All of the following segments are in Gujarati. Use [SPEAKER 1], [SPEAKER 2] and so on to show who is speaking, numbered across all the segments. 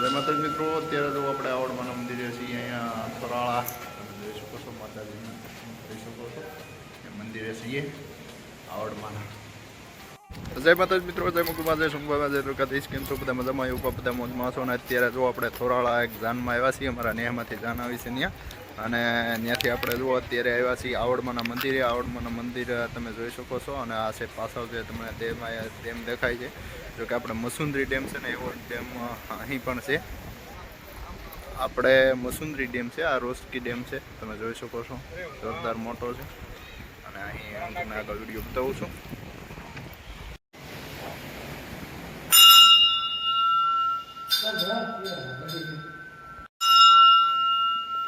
[SPEAKER 1] જય માતા મિત્રો, અત્યારે તો આપણે આવડમાના મંદિરે છીએ અહીંયા થોરાળા, તમે જોઈ શકો છો માતાજીને જોઈ શકો છો એ મંદિરે છીએ આવડમાના જય માતાજી મિત્રો, જય મુકુમા જય શંભુમાં જય દ્વારકાધીશ કેમ છો? બધા મજામાં? એવું બધા મોજમાં છો અને અત્યારે જો આપણે થોરાળા એક જાનમાં આવ્યા છીએ, અમારા નેહમાંથી જાન આવી છે ત્યાં અને ત્યાંથી આપણે જુઓ અત્યારે આવ્યા છીએ આવડમાના મંદિરે. આવડમાના મંદિર તમે જોઈ શકો છો અને આ છે પાછળ જે તમને ડેમ ડેમ દેખાય છે. જો કે આપણે મસુંદરી ડેમ છે ને, એવો ડેમ અહીં પણ છે. આપણે મસુંદરી ડેમ છે, આ રોસ્કી ડેમ છે. તમે જોઈ શકો છો. જોરદાર મોટો છે. અને અહીં હું તમને આગળ વીડિયો બતાવું છું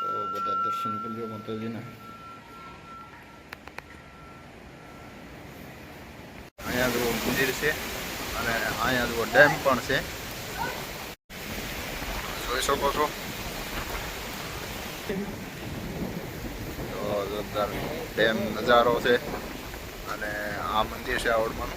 [SPEAKER 1] તો બધા દર્શન કરજો માતાજીના અહીંયા જુઓ મંદિર છે અને અહીંયા જુઓ ડેમ પણ છે જોઈ શકો છો તો જોરદાર ડેમ નજારો છે અને આ મંદિર છે આવડમાં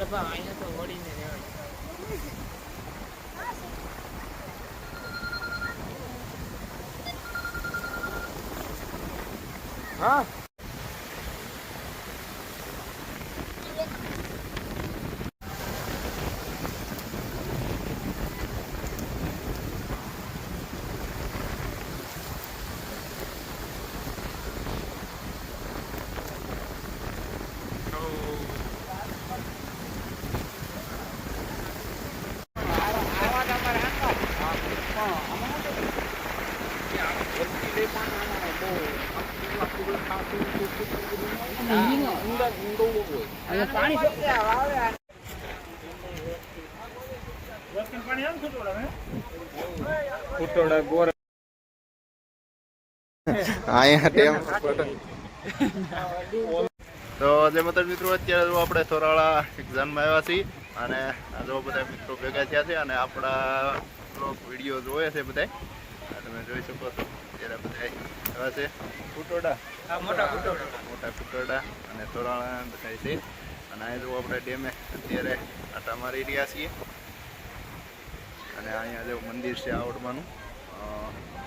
[SPEAKER 2] અહીંયા તો વળીને રહેવાય હા?
[SPEAKER 1] અહીંયા તો જે મતલબ મિત્રો, અત્યારે આપણે થોરાળા એક્ઝામમાં આવ્યા છીએ અને જો બધા મિત્રો ભેગા થયા છે અને આપણા વીડિયો જોવે છે બધા તમે જોઈ શકો છો. અત્યારે બધા આવ્યા છે.
[SPEAKER 3] ફૂટોડા.
[SPEAKER 2] મોટા કુટોડા
[SPEAKER 1] મોટા કુટોડા અને તોરાણા બધા છે. અને અહીં જો આપણે ડેમે. અત્યારે આટા મારી રહ્યા છીએ. અને અહીંયા જો મંદિર છે આવડવાનું.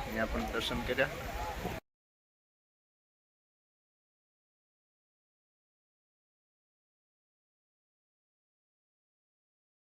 [SPEAKER 1] અહીંયા પણ દર્શન કર્યા.